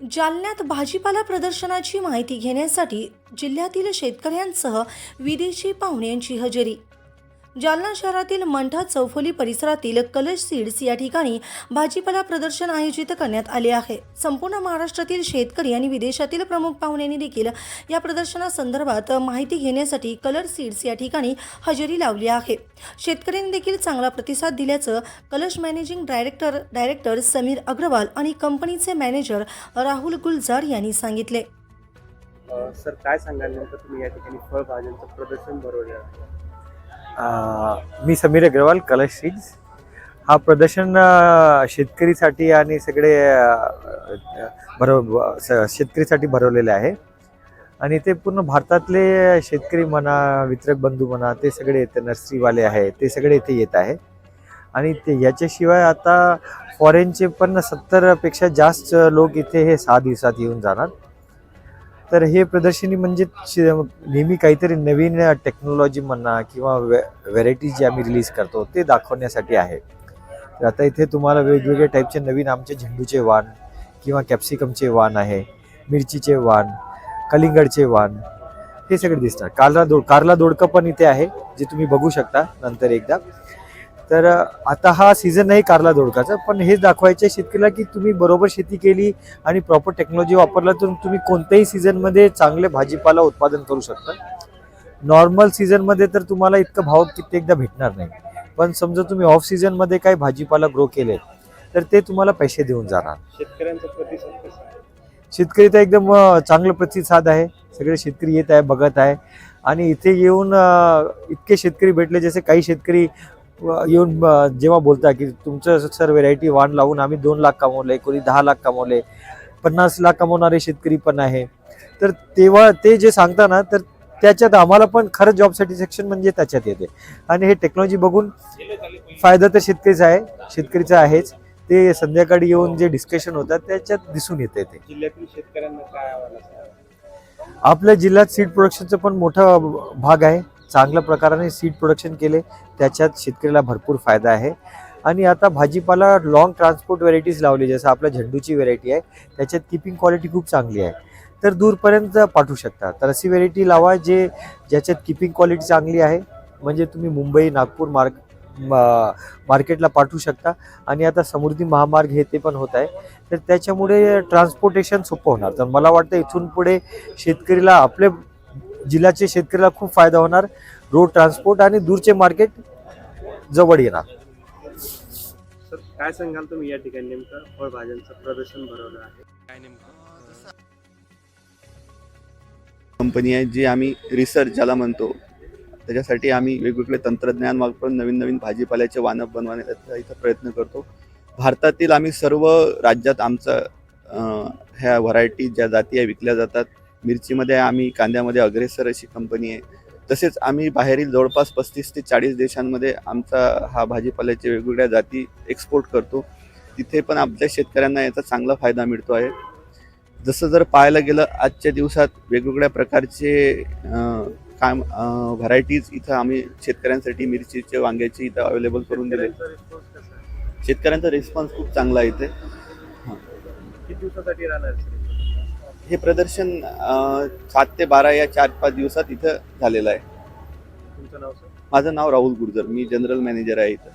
जालन्यात भाजीपाला प्रदर्शनाची माहिती घेण्यासाठी जिल्ह्यातील शेतकऱ्यांसह विदेशी पाहुण्यांची हजेरी. जालना शहरातील मंठा चौफुली परिसरातील कलश सीड्स या ठिकाणी भाजीपाला प्रदर्शन आयोजित करण्यात आले आहे. संपूर्ण महाराष्ट्रातील शेतकरी आणि विदेशातील प्रमुख पाहुण्यांनी देखील या प्रदर्शनासंदर्भात माहिती घेण्यासाठी कलर सीड्स या ठिकाणी हजेरी लावली आहे. शेतकऱ्यांनी देखील चांगला प्रतिसाद दिल्याचं Kalash managing director director Sameer Agrawal आणि कंपनीचे मॅनेजर राहुल गुलजार यांनी सांगितले. सर काय सांगाल? नेमकं तुम्ही या ठिकाणी फळभाज्यांचं प्रदर्शन भरवलं मी समीर अग्रवाल कलश सीड्स हा प्रदर्शन शेतकरीसाठी आणि सगळे भरव स- शेतकरीसाठी भरवलेले आहे. आणि ते पूर्ण भारतातले शेतकरी म्हणा वितरक बंधू म्हणा ते सगळे येते नर्सरीवाले आहे ते सगळे इथे येत आहे आणि ते याच्याशिवाय आता फॉरेनचे पण सत्तरपेक्षा जास्त लोक इथे हे सहा दिवसात येऊन जाणार. तर हे प्रदर्शनी म्हणजे नेहमी काहीतरी नवीन टेक्नॉलॉजी म्हणा किंवा व्हे व्हेरायटीज जे आम्ही रिलीज करतो ते दाखवण्यासाठी आहे. तर आता इथे तुम्हाला वेगवेगळे टाईपचे नवीन आमचे झेंडूचे वाण किंवा कॅप्सिकमचे वाण आहे मिरचीचे वाण कलिंगडचे वाण हे सगळे दिसतात. कारला दोड कारला दोडकं पण इथे आहे जे तुम्ही बघू शकता नंतर एकदा. तर आता हा सीझन नाही कारला दोडकाचा पण हेच दाखवायचं आहे शेतकऱ्याला की तुम्ही बरोबर शेती केली आणि प्रॉपर टेक्नॉलॉजी वापरला तर तुम्ही कोणत्याही सीझनमध्ये चांगले भाजीपाला उत्पादन करू शकता. नॉर्मल सीझनमध्ये तर तुम्हाला इतकं भाव कित्येकदा भेटणार नाही. पण समजा तुम्ही ऑफ सीझनमध्ये काही भाजीपाला ग्रो केले तर ते तुम्हाला पैसे देऊन जाणार. शेतकऱ्यांचा प्रतिसाद शेतकरी तर एकदम चांगलं प्रतिसाद आहे. सगळे शेतकरी येत आहे बघत आहे. आणि इथे येऊन इतके शेतकरी भेटले जसे काही शेतकरी येऊन जेव्हा बोलतात की तुमचं सर व्हेरायटी वाण लावून आम्ही दोन लाख कमवले कोणी दहा लाख कमवले पन्नास लाख कमवणारे शेतकरी पण आहे. तर तेव्हा ते जे सांगता ना तर त्याच्यात आम्हाला पण खरं जॉब सॅटिस्फॅक्शन म्हणजे त्याच्यात येते. आणि हे टेक्नॉलॉजी बघून फायदा तर शेतकरीचा आहे शेतकरीचा आहेच. ते संध्याकाळी येऊन जे डिस्कशन होतात त्याच्यात दिसून येते ते. जिल्ह्यातील शेतकऱ्यांना काय आव्हान असणार? आपल्या जिल्ह्यात सीड प्रोडक्शनचा पण मोठा भाग आहे. चांगल्या प्रकाराने सीड प्रोडक्शन केले. त्याच्यात शेतकऱ्याला भरपूर फायदा आहे. आणि आता भाजीपाला लॉंग ट्रान्सपोर्ट व्हेरायटीज लावली जसं आपल्या झेंडूची व्हेरायटी आहे. त्याच्यात किपिंग क्वालिटी खूप चांगली आहे. तर दूरपर्यंत पाठवू शकता. तर अशी व्हेरायटी लावा जे ज्याच्यात किपिंग क्वालिटी चांगली आहे. म्हणजे तुम्ही मुंबई नागपूर मार्क मा- मार्केटला पाठवू शकता. आणि आता समृद्धी महामार्ग हे ते पण होत आहे. तर त्याच्यामुळे ट्रान्सपोर्टेशन सोपं होणार. तर मला वाटतं इथून पुढे शेतकरीला आपले जिल्ह्याचे शेतकऱ्याला खूप फायदा होणार. रोड ट्रान्सपोर्ट आणि दूरचे मार्केट जवळ येणार. सर काय सांगाल तुम्ही या ठिकाणी नेमकं? फळभाज्यांचं प्रदर्शन भरवलं आहे. काय नेमकं? कंपनी आहे जी आम्ही रिसर्च ज्याला म्हणतो त्याच्यासाठी आम्ही वेगवेगळे तंत्रज्ञान वापरून नवीन नवीन भाजीपाल्याचे वाणं बनवण्याचा इथं प्रयत्न करतो. भारतातील आम्ही सर्व राज्यात आमचं ह्या व्हरायटी ज्या जाती आहे विकल्या जातात. मिरचीमध्ये आम्ही कांद्यामध्ये अग्रेसर अशी कंपनी आहे. तसेच आम्ही बाहेरील जवळपास पस्तीस ते चाळीस देशांमध्ये आमचा हा भाजीपाल्याच्या वेगवेगळ्या जाती एक्सपोर्ट करतो. तिथे पण आपल्या शेतकऱ्यांना याचा चांगला फायदा मिळतो आहे. जसं जर पाहायला गेलं आजच्या दिवसात वेगवेगळ्या प्रकारचे काम व्हरायटीज इथं आम्ही शेतकऱ्यांसाठी मिरचीचे वांग्याचे इथं अवेलेबल करून दिले. शेतकऱ्यांचा रिस्पॉन्स खूप चांगला आहे इथे. किती दिवसासाठी राहणार हे प्रदर्शन सात ते बारा या चार पाच दिवसात इथं झालेलं आहे. तुमचं नाव सर? माझं नाव राहुल गुर्जर. मी जनरल मॅनेजर आहे इथं.